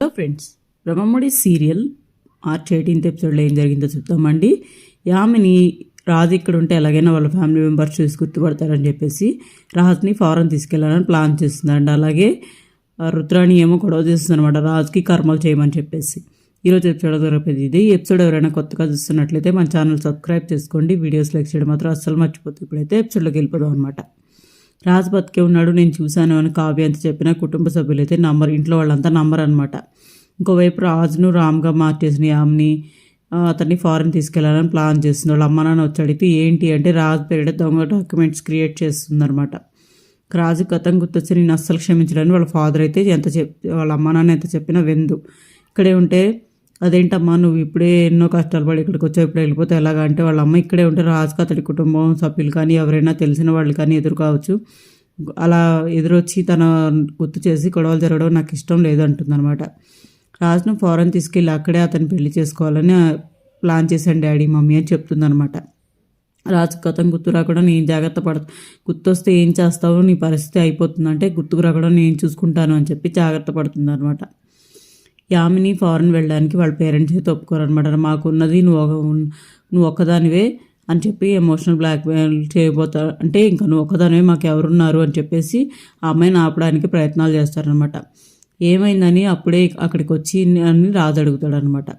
Hello friends Brahmamudi serial March eighteenth ఎపిసోడ్లో ఏం జరిగిందో చెప్తామండి యామిని రాజు ఇక్కడ ఉంటే ఎలాగైనా వాళ్ళ ఫ్యామిలీ మెంబర్స్ చూసి గుర్తుపడతారని చెప్పేసి రాజుని ఫారెన్ తీసుకెళ్ళాలని ప్లాన్ చేస్తుందండి అలాగే ఆ రుద్రాణి ఏమో గొడవ చేస్తుంది అనమాట రాజుకి కర్మలు చేయమని చెప్పేసి. ఈరోజు ఎపిసోడ్ దొరకదు ఇది. ఎపిసోడ్ ఎవరైనా కొత్తగా చూస్తున్నట్లయితే మన ఛానల్ సబ్స్క్రైబ్ చేసుకోండి. వీడియోస్ లైక్ చేయడం మాత్రం అస్సలు మర్చిపోతుంది ఇప్పుడైతే ఎపిసోడ్లోకి వెళ్ళిపోదాం అనమాట రాజు బతికే ఉన్నాడు నేను చూశాను అని కావ్య అంత చెప్పిన కుటుంబ సభ్యులైతే నమ్మరు. ఇంట్లో వాళ్ళంతా నమ్మరు అనమాట ఇంకోవైపు రాజును రామ్గా మార్చేసిన యామ్ని అతన్ని ఫారెన్ తీసుకెళ్ళాలని ప్లాన్ చేస్తుంది వాళ్ళ అమ్మ నాన్న వచ్చి అడిగితే ఏంటి అంటే రాజు పేరిట దొంగ డాక్యుమెంట్స్ క్రియేట్ చేస్తుందన్నమాట. రాజు గతం గుర్తొచ్చి నేను అస్సలు క్షమించడానికి వాళ్ళ ఫాదర్ అయితే ఎంత చెప్ వాళ్ళ అమ్మ నాన్న ఎంత చెప్పినా వెందు. ఇక్కడే ఉంటే అదేంటమ్మా నువ్వు ఇప్పుడే ఎన్నో కష్టాలు పడి ఇక్కడికి వచ్చావు ఇప్పుడు వెళ్ళిపోతే ఎలాగా? అంటే వాళ్ళ అమ్మ ఇక్కడే ఉంటే రాజుకు అతడి కుటుంబం సభ్యులు కానీ ఎవరైనా తెలిసిన వాళ్ళు కానీ ఎదురు కావచ్చు. అలా ఎదురొచ్చి తన గుర్తు చేసి గొడవలు జరగడం నాకు ఇష్టం లేదంటుంది అనమాట రాజును ఫారెన్ తీసుకెళ్ళి అక్కడే అతను పెళ్ళి చేసుకోవాలని ప్లాన్ చేశాను డాడీ మమ్మీ అని చెప్తుందనమాట రాజు అతను గుర్తు రాకుండా నేను జాగ్రత్త పడ గుర్తొస్తే ఏం చేస్తావు నీ పరిస్థితి అయిపోతుందంటే గుర్తుకు రాకుండా నేను చూసుకుంటాను అని చెప్పి జాగ్రత్త పడుతుంది అనమాట యామిని ఫారెన్ వెళ్ళడానికి వాళ్ళ పేరెంట్స్ అయితే ఒప్పుకోరనమాట మాకున్నది నువ్వు ఒక నువ్వు ఒక్కదానివే అని చెప్పి ఎమోషనల్ బ్లాక్మెయిల్ చేయబోతా అంటే ఇంకా నువ్వు ఒక్కదానివే మాకు ఎవరున్నారు అని చెప్పేసి ఆ అమ్మాయిని ఆపడానికి ప్రయత్నాలు చేస్తారనమాట ఏమైందని అప్పుడే అక్కడికి వచ్చి అని రాజు అడుగుతాడనమాట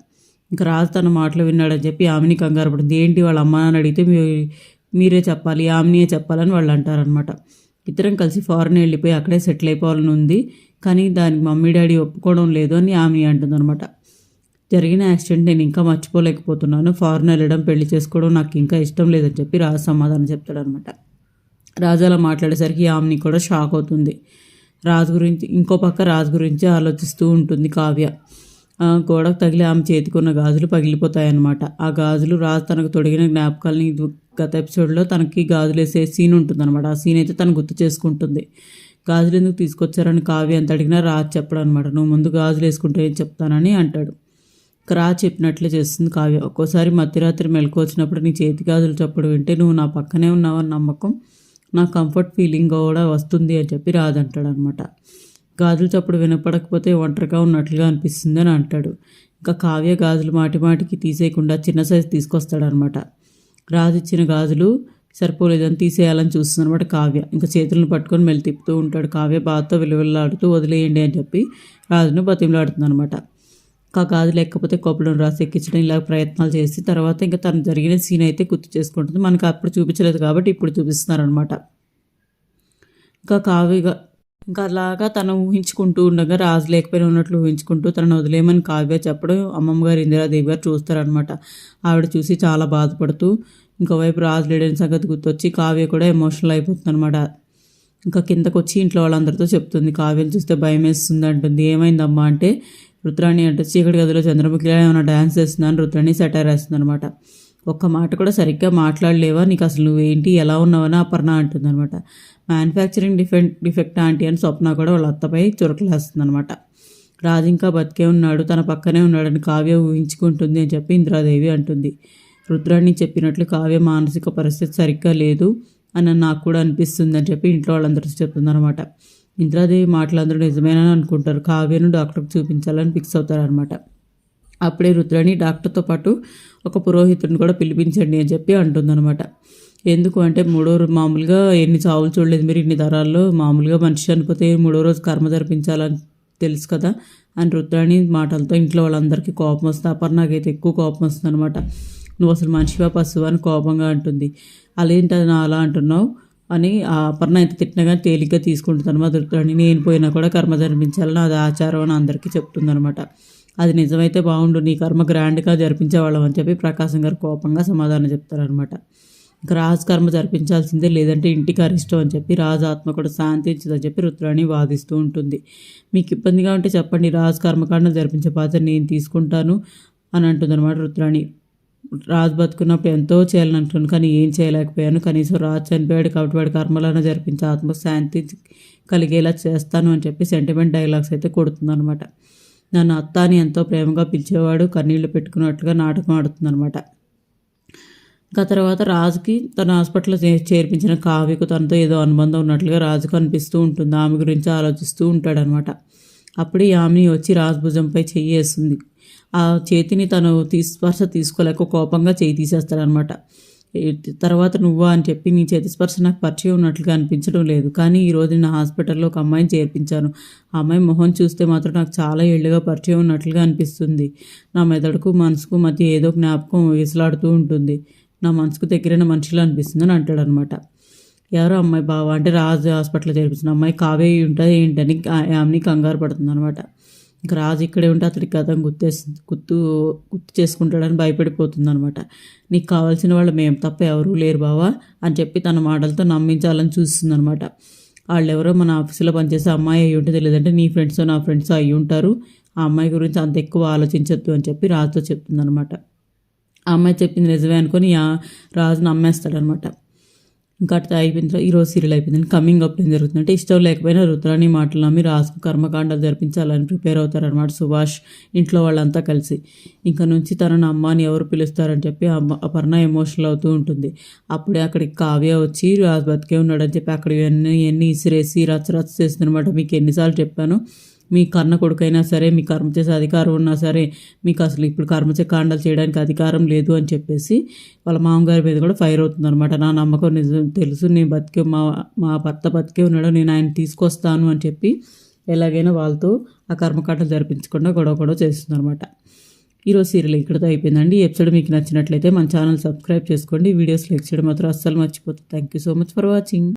ఇంకా రాజు తన మాటలు విన్నాడని చెప్పి ఆమెని కంగారు పడింది. ఏంటి వాళ్ళ అమ్మ అని అడిగితే మీ మీరే చెప్పాలి ఆమెనియే చెప్పాలని వాళ్ళు అంటారనమాట ఇద్దరం కలిసి ఫారెన్ వెళ్ళిపోయి అక్కడే సెటిల్ అయిపోవాలని ఉంది. కానీ దానికి మమ్మీ డాడీ ఒప్పుకోవడం లేదు అని ఆమె అంటుందన్నమాట. జరిగిన యాక్సిడెంట్ నేను ఇంకా మర్చిపోలేకపోతున్నాను. ఫారెన్ వెళ్ళడం పెళ్ళి చేసుకోవడం నాకు ఇంకా ఇష్టం లేదని చెప్పి రాజు సమాధానం చెప్తాడనమాట రాజు అలా మాట్లాడేసరికి ఆమెని కూడా షాక్ అవుతుంది. రాజు గురించి ఇంకో పక్క రాజు గురించి ఆలోచిస్తూ ఉంటుంది కావ్య. గోడకు తగిలి ఆమె చేతికున్న గాజులు పగిలిపోతాయన్నమాట. ఆ గాజులు రాజు తనకు తొడిగిన జ్ఞాపకాలని గత ఎపిసోడ్లో తనకి గాజులు వేసే సీన్ ఉంటుందన్నమాట. ఆ సీన్ అయితే తను గుర్తు చేసుకుంటుంది. గాజులు ఎందుకు తీసుకొచ్చారని కావ్య ఎంత అడిగినా రాజు చెప్పడం అనమాట నువ్వు ముందు గాజులు వేసుకుంటే ఏం చెప్తానని అంటాడు. ఇక రాజు చెప్పినట్లే చేస్తుంది కావ్య. ఒక్కోసారి మధ్యరాత్రి మెలకు వచ్చినప్పుడు నీ చేతి గాజులు చప్పుడు వింటే నువ్వు నా పక్కనే ఉన్నావని నమ్మకం నా కంఫర్ట్ ఫీలింగ్ కూడా వస్తుంది అని చెప్పి రాజు అంటాడు అనమాట గాజులు చప్పుడు వినపడకపోతే ఒంటరిగా ఉన్నట్లుగా అనిపిస్తుంది అని అంటాడు. ఇంకా కావ్య గాజులు మాటిమాటికి తీసేయకుండా చిన్న సైజు తీసుకొస్తాడనమాట. రాజు ఇచ్చిన గాజులు సరిపోలేదని తీసేయాలని చూస్తుంది అనమాట కావ్య. ఇంకా చేతులను పట్టుకొని మెల్లి తిప్పుతూ ఉంటాడు. కావ్య బాధతో విలువలాడుతూ వదిలేయండి అని చెప్పి రాజును బతిమలాడుతుంది అనమాట ఇంకా గాజు లేకపోతే కొబ్బరిని రాసి ఎక్కించడం ఇలా ప్రయత్నాలు చేసి తర్వాత ఇంకా తను జరిగిన సీన్ అయితే గుర్తు చేసుకుంటుంది. మనకు అప్పుడు చూపించలేదు కాబట్టి ఇప్పుడు చూపిస్తున్నారనమాట. ఇంకా కావ్యగా ఇంకా అలాగా తను ఊహించుకుంటూ ఉండగా రాజు లేకపోయినా ఉన్నట్లు ఊహించుకుంటూ తనను వదిలేయమని కావ్య చెప్పడం అమ్మమ్మ గారు ఇందిరాదేవి గారు చూస్తారనమాట ఆవిడ చూసి చాలా బాధపడుతూ ఇంకోవైపు రాజు లేడని సంగతి గుర్తొచ్చి కావ్య కూడా ఎమోషనల్ అయిపోతుంది అనమాట ఇంకా కిందకు వచ్చి ఇంట్లో వాళ్ళందరితో చెప్తుంది. కావ్యను చూస్తే భయం వేస్తుంది అంటుంది. ఏమైందమ్మా అంటే రుద్రాణి అంటే చీకటి గదిలో చంద్రముఖిలా ఏమైనా డ్యాన్స్ చేస్తుందని రుద్రాణి సెటైర్ వేస్తుంది అనమాట ఒక్క మాట కూడా సరిగ్గా మాట్లాడలేవా? నీకు అసలు నువ్వేంటి? ఎలా ఉన్నావని అపర్ణ అంటుంది అనమాట మ్యానుఫ్యాక్చరింగ్ డిఫెక్ట్ డిఫెక్ట్ ఆంటీ అని స్వప్న కూడా వాళ్ళ అత్తపై చురకలేస్తుంది అనమాట రాజు ఇంకా బతికే ఉన్నాడు తన పక్కనే ఉన్నాడని కావ్య ఊహించుకుంటుంది అని చెప్పి ఇంద్రాదేవి అంటుంది. రుద్రాణి చెప్పినట్లు కావ్య మానసిక పరిస్థితి సరిగ్గా లేదు అని నాకు కూడా అనిపిస్తుంది అని చెప్పి ఇంట్లో వాళ్ళందరితో చెప్తుందనమాట ఇంద్రాదేవి మాటలందరూ నిజమేనని అనుకుంటారు. కావ్యను డాక్టర్కి చూపించాలని ఫిక్స్ అవుతారనమాట అప్పుడే రుద్రాణి డాక్టర్తో పాటు ఒక పురోహితుడిని కూడా పిలిపించండి అని చెప్పి అంటుందన్నమాట. ఎందుకు అంటే మూడో రోజు మామూలుగా ఎన్ని చావులు చూడలేదు మీరు ఇన్ని తరాల్లో మామూలుగా మనిషి చనిపోతే మూడో రోజు కర్మ జరిపించాలని తెలుసు కదా అని రుద్రాణి మాటలతో ఇంట్లో వాళ్ళందరికీ కోపం వస్తుంది. అపర్ణకైతే ఎక్కువ కోపం వస్తుంది అనమాట నువ్వు అసలు మనిషివా పశువు? అని కోపంగా అంటుంది. అదేంటి అది నా అలా అంటున్నావు? అని ఆ అపర్ణ ఎంత తిట్టినా తేలిగ్గా తీసుకుంటుంది అనమాట రుద్రాణి. నేను పోయినా కూడా కర్మ జరిపించాలని అది ఆచారం అని అందరికీ చెప్తుందనమాట అది నిజమైతే బాగుండు నీ కర్మ గ్రాండ్గా జరిపించేవాళ్ళం అని చెప్పి ప్రకాశం గారు కోపంగా సమాధానం చెప్తారనమాట ఇంకా రాజు కర్మ జరిపించాల్సిందే లేదంటే ఇంటికి అరిష్టం అని చెప్పి రాజు ఆత్మ కూడా శాంతించదని చెప్పి రుద్రాణి వాదిస్తూ ఉంటుంది. మీకు ఇబ్బందిగా ఉంటే చెప్పండి రాజు కర్మకాండం జరిపించే బాధ్యత నేను తీసుకుంటాను అని అంటుందన్నమాట రుద్రాణి. రాజు బతుకున్నప్పుడు ఎంతో చేయాలని అంటున్నాను కానీ ఏం చేయలేకపోయాను. కనీసం రాజు చనిపోయాడు కాబట్టి వాడి కర్మలను జరిపించి ఆత్మ శాంతి కలిగేలా చేస్తాను అని చెప్పి సెంటిమెంట్ డైలాగ్స్ అయితే కొడుతుందనమాట నన్ను అత్త అని ఎంతో ప్రేమగా పిలిచేవాడు కన్నీళ్ళు పెట్టుకున్నట్లుగా నాటకం ఆడుతుందనమాట ఇంకా తర్వాత రాజుకి తన హాస్పిటల్లో చే- చేర్పించిన కావ్యకు తనతో ఏదో అనుబంధం ఉన్నట్లుగా రాజుకు అనిపిస్తూ ఉంటుంది. ఆమె గురించి ఆలోచిస్తూ ఉంటాడనమాట అప్పుడే ఆమె వచ్చి రాజ్ భుజంపై చెయ్యి వేస్తుంది. ఆ చేతిని తను తీసి స్పర్శ తీసుకోలేక కోపంగా చేయి తీసేస్తాడనమాట తర్వాత నువ్వా అని చెప్పి నీ చేతి స్పర్శ నాకు పరిచయం ఉన్నట్లుగా అనిపించడం లేదు. కానీ ఈరోజు నా హాస్పిటల్లో ఒక అమ్మాయిని చేర్పించాను. ఆ అమ్మాయి మొహం చూస్తే మాత్రం నాకు చాలా ఏళ్ళుగా పరిచయం ఉన్నట్లుగా అనిపిస్తుంది. నా మెదడుకు మనసుకు మధ్య ఏదో జ్ఞాపకం విసలాడుతూ ఉంటుంది. నా మనసుకు దగ్గరైన మనుషులు అనిపిస్తుంది అని అంటాడు అనమాట ఎవరో అమ్మాయి బావ? అంటే రాజు హాస్పిటల్లో చేర్పించిన అమ్మాయి. కావే ఉంటుంది ఏంటని ఆ- ఆమెని కంగారు పడుతుంది అనమాట ఇంకా రాజు ఇక్కడే ఉంటే అతడికి కథం గుర్తేస్తుంది గుర్తు గుర్తు చేసుకుంటాడని భయపడిపోతుంది అనమాట నీకు కావాల్సిన వాళ్ళు మేము తప్ప ఎవరూ లేరు బావా అని చెప్పి తన మాటలతో నమ్మించాలని చూస్తుంది అనమాట వాళ్ళు ఎవరో మన ఆఫీసులో పనిచేసే అమ్మాయి అయ్యి ఉంటుంది లేదంటే నీ ఫ్రెండ్స్ నా ఫ్రెండ్స్ అయ్యి ఉంటారు. ఆ అమ్మాయి గురించి అంత ఎక్కువ ఆలోచించొద్దు అని చెప్పి రాజుతో చెప్తుంది అనమాట ఆ అమ్మాయి చెప్పింది నిజమే అనుకొని ఆ రాజు నమ్మేస్తాడనమాట ఇంకా అట్లా అయిపోయిన తర్వాత ఈరోజు సీరియల్ అయిపోయింది. కమింగ్ అప్ ఏం జరుగుతుందంటే ఇష్టం లేకపోయినా రుద్రాని మాటలు నమ్మి రాసుకు కర్మకాండాలు జరిపించాలని ప్రిపేర్ అవుతారనమాట సుభాష్ ఇంట్లో వాళ్ళంతా కలిసి. ఇంకా నుంచి తనను అమ్మని ఎవరు పిలుస్తారని చెప్పి అమ్మ అపర్ణ ఎమోషనల్ అవుతూ ఉంటుంది. అప్పుడే అక్కడికి కావ్య వచ్చి రాజు బతికే ఉన్నాడని చెప్పి అక్కడ ఇవన్నీ ఇవన్నీ ఇసిరేసి రచ్చ రచ్చ చేస్తుందన్నమాట మీకు ఎన్నిసార్లు చెప్పాను? మీ కర్ణ కొడుకైనా సరే మీ కర్మ చేసే అధికారం ఉన్నా సరే మీకు అసలు ఇప్పుడు కర్మ చే కాండాలు చేయడానికి అధికారం లేదు అని చెప్పేసి వాళ్ళ మామగారి మీద కూడా ఫైర్ అవుతుందనమాట నా నమ్మకం నిజం తెలుసు నేను బతికే మా మా భర్త బతికే ఉన్నాడు నేను ఆయన తీసుకొస్తాను అని చెప్పి ఎలాగైనా వాళ్ళతో ఆ కర్మకాండలు జరిపించకుండా గొడవ గొడవ చేస్తుంది అనమాట ఈరోజు సీరియల్ ఇక్కడతో అయిపోయిందండి. ఈ ఎపిసోడ్ మీకు నచ్చినట్లయితే మన ఛానల్ సబ్స్క్రైబ్ చేసుకోండి. వీడియోస్ లైక్ చేయడం మాత్రం అస్సలు మర్చిపోతుంది thank you so much for watching